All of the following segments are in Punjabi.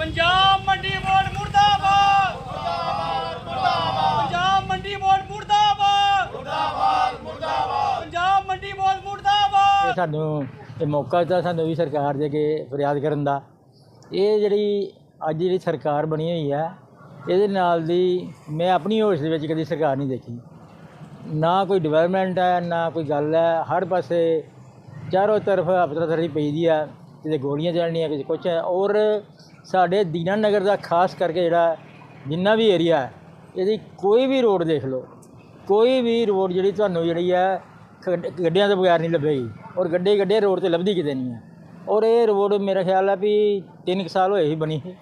ਪੰਜਾਬ ਮੰਡੀ ਬੋਰਡ ਮੁਰਦਾਬਾਦ। ਮੁਰਦਾਬਾਦ ਮੁਰਦਾਬਾਦ ਪੰਜਾਬ ਮੰਡੀ ਬੋਰਡ ਮੁਰਦਾਬਾਦ। ਮੁਰਦਾਬਾਦ ਮੁਰਦਾਬਾਦ ਪੰਜਾਬ ਮੰਡੀ ਬੋਰਡ ਮੁਰਦਾਬਾਦ। ਸਾਨੂੰ ਇਹ ਮੌਕਾ ਦਿੱਤਾ ਸਾਨੂੰ ਵੀ ਸਰਕਾਰ ਦੇ ਕੇ ਫਰਿਆਦ ਕਰਨ ਦਾ। ਇਹ ਜਿਹੜੀ ਅੱਜ ਜਿਹੜੀ ਸਰਕਾਰ ਬਣੀ ਹੋਈ ਹੈ ਇਹਦੇ ਨਾਲ ਦੀ ਮੈਂ ਆਪਣੀ ਹੋਸ਼ ਦੇ ਵਿੱਚ ਕਦੀ ਸਰਕਾਰ ਨਹੀਂ ਦੇਖੀ। ਨਾ ਕੋਈ ਡਿਵੈਲਪਮੈਂਟ ਹੈ ਨਾ ਕੋਈ ਗੱਲ ਹੈ ਹਰ ਪਾਸੇ ਚਾਰੋਂ ਤਰਫ ਅਫਸਰਦਾਰੀ ਪਈ ਦੀ ਹੈ ਕਿਤੇ ਗੋਲੀਆਂ ਚੱਲਣੀਆਂ, ਕਿਤੇ ਕੁਛ ਹੈ ਔਰ ਸਾਡੇ ਦੀਨਾਨਗਰ ਦਾ ਖਾਸ ਕਰਕੇ ਜਿਹੜਾ ਜਿੰਨਾ ਵੀ ਏਰੀਆ ਹੈ, ਇਹਦੀ ਕੋਈ ਵੀ ਰੋਡ ਦੇਖ ਲਓ, ਕੋਈ ਵੀ ਰੋਡ ਜਿਹੜੀ ਤੁਹਾਨੂੰ ਜਿਹੜੀ ਹੈ ਗੱਡ- ਗੱਡੀਆਂ ਤੋਂ ਬਗੈਰ ਨਹੀਂ ਲੱਭੇਗੀ ਔਰ ਗੱਡੇ ਗੱਡੇ ਰੋਡ ਤੇ ਲੱਭਦੀ ਕਿਤੇ ਨਹੀਂ ਹੈ। ਔਰ ਇਹ ਰੋਡ ਮੇਰਾ ਖਿਆਲ ਹੈ ਵੀ 3 ਸਾਲ ਹੋਏ ਹੀ ਬਣੀ ਸੀ।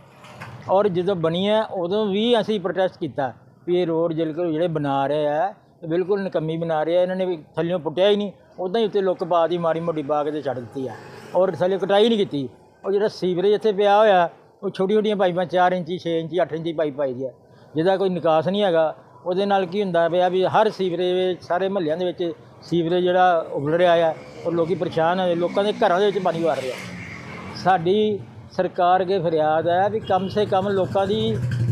ਔਰ ਜਦੋਂ ਬਣੀ ਹੈ, ਉਦੋਂ ਵੀ ਅਸੀਂ ਪ੍ਰੋਟੈਸਟ ਕੀਤਾ ਵੀ ਇਹ ਰੋਡ ਜਿਹੜੇ ਜਿਹੜੇ ਬਣਾ ਰਹੇ ਆ ਬਿਲਕੁਲ ਨਕੰਮੀ ਬਣਾ ਰਹੇ ਆ ਇਹਨਾਂ ਨੇ ਵੀ ਥੱਲਿਓਂ ਪੁੱਟਿਆ ਹੀ ਨਹੀਂ, ਉਦਾਂ ਹੀ ਉੱਤੇ ਲੁੱਕ ਪਾ ਦੀ ਮਾੜੀ ਮੋਟੀ ਪਾ ਕੇ ਤੇ ਛੱਡ ਦਿੱਤੀ ਆ ਔਰ ਥੱਲੇ ਕਟਾਈ ਨਹੀਂ ਕੀਤੀ। ਉਹ ਜਿਹੜਾ ਸੀਵਰੇਜ ਇੱਥੇ ਪਿਆ ਹੋਇਆ ਉਹ ਛੋਟੀ ਛੋਟੀਆਂ ਪਾਈਪਾਂ 4 ਇੰਚੀ 6 ਇੰਚੀ 8 ਇੰਚੀ ਪਾਈਪ ਪਾਈ ਦੀ ਆ। ਜਿਹਦਾ ਕੋਈ ਨਿਕਾਸ ਨਹੀਂ ਹੈਗਾ, ਉਹਦੇ ਨਾਲ ਕੀ ਹੁੰਦਾ ਪਿਆ ਵੀ ਹਰ ਸੀਵਰੇਜ ਸਾਰੇ ਮਹੱਲਿਆਂ ਦੇ ਵਿੱਚ ਸੀਵਰੇਜ ਜਿਹੜਾ ਉਬਲ ਰਿਹਾ ਆ ਔਰ ਲੋਕੀ ਪਰੇਸ਼ਾਨ ਹੋਏ ਲੋਕਾਂ ਦੇ ਘਰਾਂ ਦੇ ਵਿੱਚ ਪਾਣੀ ਵਾਰ ਰਿਹਾ। ਸਾਡੀ ਸਰਕਾਰ ਅੱਗੇ ਫਰਿਆਦ ਹੈ ਵੀ ਕਮ ਸੇ ਕਮ ਲੋਕਾਂ ਦੀ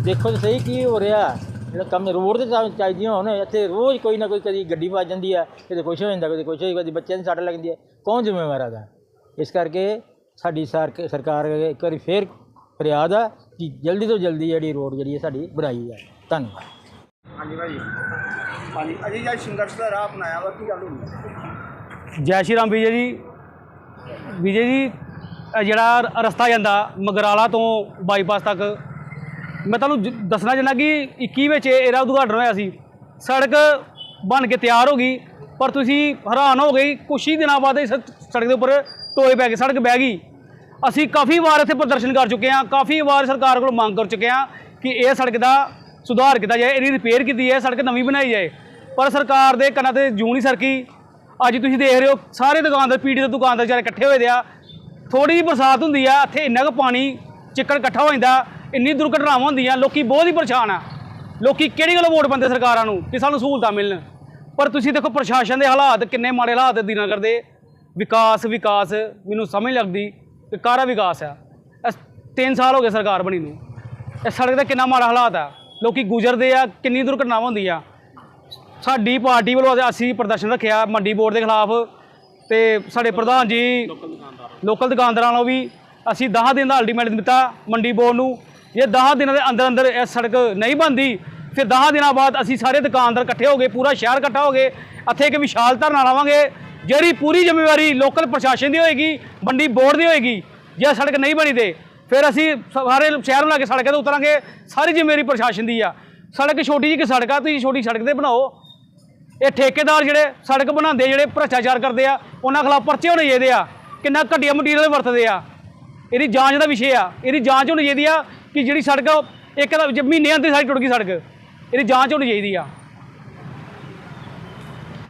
ਦੇਖੋ ਤਾਂ ਸਹੀ ਕੀ ਹੋ ਰਿਹਾ। ਜਿਹੜਾ ਕੰਮ ਰੋਡ ਤੇ ਚਾ- ਚਾਹੀਦੀਆਂ ਹੋਣ, ਇੱਥੇ ਰੋਜ਼ ਕੋਈ ਨਾ ਕੋਈ ਕਦੀ ਗੱਡੀ ਵੱਜ ਜਾਂਦੀ ਹੈ ਕਦੇ ਕੁਛ ਹੋ ਜਾਂਦਾ, ਕਦੇ ਕੁਛ ਹੋ ਕਦੇ ਬੱਚਿਆਂ ਦੀ ਸੱਟ ਲੱਗਦੀ ਹੈ ਕੌਣ ਜ਼ਿੰਮੇਵਾਰ ਹੈਗਾ ਇਸ ਕਰਕੇ ਸਾਡੀ ਸਰਕਾਰ ਇੱਕ ਵਾਰੀ ਫੇਰ ਫਰਿਆਦ ਹੈ ਕਿ ਜਲਦੀ ਤੋਂ ਜਲਦੀ ਜਿਹੜੀ ਰੋਡ ਜਿਹੜੀ ਹੈ ਸਾਡੀ ਬਣਾਈ ਹੈ ਧੰਨਵਾਦ। ਹਾਂਜੀ ਭਾਜੀ ਹਾਂਜੀ ਅਜੇ ਜਿਹੜਾ ਸੰਘਰਸ਼ ਦਾ ਰਾਹ ਅਪਣਾਇਆ ਵਾ ਕੀ ਗੱਲ ਹੋਈ? ਜੈ ਸ਼੍ਰੀ ਰਾਮ ਵਿਜੇ ਜੀ। ਵਿਜੇ ਜੀ ਇਹ ਜਿਹੜਾ ਰਸਤਾ ਜਾਂਦਾ ਮਗਰਾਲਾ ਤੋਂ ਬਾਈਪਾਸ ਤੱਕ ਮੈਂ ਤੁਹਾਨੂੰ ਜ- ਦੱਸਣਾ ਚਾਹੁੰਦਾ ਕਿ 21 ਵਿੱਚ ਇਹ- ਇਹਦਾ ਉਦਘਾਟਨ ਹੋਇਆ ਸੀ। ਸੜਕ ਬਣ ਕੇ ਤਿਆਰ ਹੋ ਗਈ ਪਰ ਤੁਸੀਂ ਹੈਰਾਨ ਹੋ ਗਏ ਕੁਛ ਹੀ ਦਿਨਾਂ ਬਾਅਦ ਇਸ ਸੜਕ ਦੇ ਉੱਪਰ ਟੋਏ ਪੈ ਗਏ ਸੜਕ ਬਹਿ ਗਈ। ਅਸੀਂ ਕਾਫੀ ਵਾਰ ਇੱਥੇ ਪ੍ਰਦਰਸ਼ਨ ਕਰ ਚੁੱਕੇ ਹਾਂ, ਕਾਫੀ ਵਾਰ ਸਰਕਾਰ ਕੋਲ ਮੰਗ ਕਰ ਚੁੱਕੇ ਹਾਂ ਕਿ ਇਹ ਸੜਕ ਦਾ ਸੁਧਾਰ ਕੀਤਾ ਜਾਏ, ਇਹਦੀ ਰਿਪੇਅਰ ਕੀਤੀ ਜਾਏ, ਸੜਕ ਨਵੀਂ ਬਣਾਈ ਜਾਏ। ਪਰ ਸਰਕਾਰ ਦੇ ਕੰਨਾਂ ਤੇ ਜੂੰ ਨਹੀਂ ਸਰਕੀ। ਅੱਜ ਤੁਸੀਂ ਦੇਖ ਰਹੇ ਹੋ, ਸਾਰੇ ਦੁਕਾਨਦਾਰ ਪੀੜੀ ਦੇ ਦੁਕਾਨਦਾਰ ਵਿਚਾਰੇ ਇਕੱਠੇ ਹੋਏ ਦੇ ਆ। ਥੋੜੀ ਜਿਹੀ ਬਰਸਾਤ ਹੁੰਦੀ ਆ, ਇੱਥੇ ਇੰਨਾ ਕੁ ਪਾਣੀ ਚਿੱਕੜ ਇਕੱਠਾ ਹੋ ਜਾਂਦਾ, ਇੰਨੀ ਦੁਰਘਟਨਾਵਾਂ ਹੁੰਦੀਆਂ, ਲੋਕੀ ਬਹੁਤ ਹੀ ਪਰੇਸ਼ਾਨ ਆ। ਲੋਕੀ ਕਿਹੜੀ ਗੱਲੋਂ ਵੋਟ ਪਾਉਂਦੇ ਸਰਕਾਰਾਂ ਨੂੰ ਕਿ ਸਾਨੂੰ ਸਹੂਲਤਾਂ ਮਿਲਣ? ਪਰ ਤੁਸੀਂ ਦੇਖੋ ਪ੍ਰਸ਼ਾਸਨ ਦੇ ਹਾਲਾਤ ਕਿੰਨੇ ਮਾੜੇ ਹਾਲਾਤ ਦੀ ਦੀਨਾ ਕਰਦੇ। ਵਿਕਾਸ ਵਿਕਾਸ, ਮੈਨੂੰ ਸਮਝ ਲੱਗਦੀ। ਕਿ ਕਾਹਦਾ ਵਿਕਾਸ ਆ। ਇਸ 3 ਸਾਲ ਹੋ ਗਏ ਸਰਕਾਰ ਬਣੀ ਨੂੰ। ਇਹ ਸੜਕ ਦਾ ਕਿੰਨਾ ਮਾੜਾ ਹਾਲਾਤ ਆ। ਲੋਕੀ ਗੁਜ਼ਰਦੇ ਆ, ਕਿੰਨੀ ਦੁਰਘਟਨਾਵਾਂ ਹੁੰਦੀਆਂ। ਸਾਡੀ ਪਾਰਟੀ ਵੱਲੋਂ ਅਸੀਂ ਪ੍ਰਦਰਸ਼ਨ ਰੱਖਿਆ ਮੰਡੀ ਬੋਰਡ ਦੇ ਖਿਲਾਫ ਤੇ ਸਾਡੇ ਪ੍ਰਧਾਨ ਜੀ ਲੋਕਲ ਦੁਕਾਨਦਾਰਾਂ ਨੂੰ ਵੀ ਅਸੀਂ 10 ਦਿਨ ਦਾ ਅਲਟੀਮੇਟ ਦਿੱਤਾ ਮੰਡੀ ਬੋਰਡ ਨੂੰ। ਜੇ 10 ਦਿਨਾਂ ਦੇ ਅੰਦਰ ਅੰਦਰ ਇਹ ਸੜਕ ਨਹੀਂ ਬਣਦੀ, ਫਿਰ 10 ਦਿਨਾਂ ਬਾਅਦ ਅਸੀਂ ਸਾਰੇ ਦੁਕਾਨਦਾਰ ਇਕੱਠੇ ਹੋ ਗਏ, ਪੂਰਾ ਸ਼ਹਿਰ ਇਕੱਠਾ ਹੋ ਗਏ। ਇੱਥੇ ਇੱਕ ਵਿਸ਼ਾਲ ਧਰਨਾ ਲਾਵਾਂਗੇ। ਜਿਹੜੀ ਪੂਰੀ ਜ਼ਿੰਮੇਵਾਰੀ ਲੋਕਲ ਪ੍ਰਸ਼ਾਸਨ ਦੀ ਹੋਏਗੀ ਮੰਡੀ ਬੋਰਡ ਦੀ ਹੋਏਗੀ ਜੇ ਸੜਕ ਨਹੀਂ ਬਣੀ ਤੇ ਫਿਰ ਅਸੀਂ ਸਾਰੇ ਸ਼ਹਿਰ ਨੂੰ ਲਾ ਕੇ ਸੜਕਾਂ ਤੇ ਉਤਰਾਂਗੇ ਸਾਰੀ ਜ਼ਿੰਮੇਵਾਰੀ ਪ੍ਰਸ਼ਾਸਨ ਦੀ ਆ। ਸੜਕ ਛੋਟੀ ਜਿਹੀ ਕਿ ਸੜਕ ਆ ਤੁਸੀਂ ਛੋਟੀ ਸੜਕ ਤੇ ਬਣਾਓ। ਇਹ ਠੇਕੇਦਾਰ ਜਿਹੜੇ ਸੜਕ ਬਣਾਉਂਦੇ ਜਿਹੜੇ ਭ੍ਰਿਸ਼ਟਾਚਾਰ ਕਰਦੇ ਆ ਉਹਨਾਂ ਖਿਲਾਫ ਪਰਚੇ ਹੋਣੇ ਚਾਹੀਦੇ ਆ ਕਿੰਨਾ ਘਟੀਆ ਮਟੀਰੀਅਲ ਵਰਤਦੇ ਆ। ਇਹਦੀ ਜਾਂਚ ਦਾ ਵਿਸ਼ੇ ਆ। ਇਹਦੀ ਜਾਂਚ ਹੋਣੀ ਚਾਹੀਦੀ ਆ ਕਿ ਜਿਹੜੀ ਸੜਕ ਆ, ਇੱਕ ਦਾ ਮਹੀਨੇ ਅੰਦਰ ਸਾਰੀ ਟੁੱਟ ਗਈ ਸੜਕ ਇਹਦੀ ਜਾਂਚ ਹੋਣੀ ਚਾਹੀਦੀ ਆ।